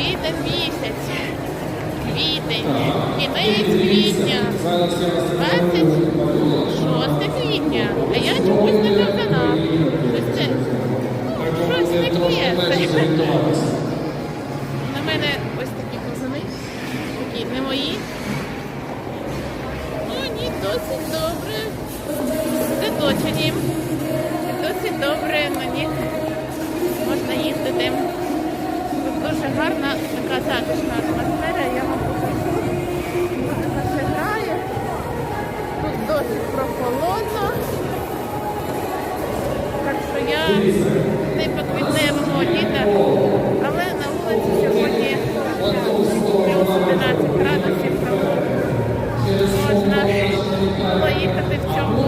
Квітень місяць. Квітень. Кінець квітня. 26 квітня. А я чомусь не казана. Щось це, ну, щось не. На мене ось такі ковзани. Такі не мої. Ну ні, досить добре. Заточені. Досить добре на них дуже гарна така затишна атмосфера, я вам покажу. Тут досить прохолодно. Так що я типу квітневого літа, але на вулиці сьогодні плюс 11 градусів. Можна поїхати в цьому.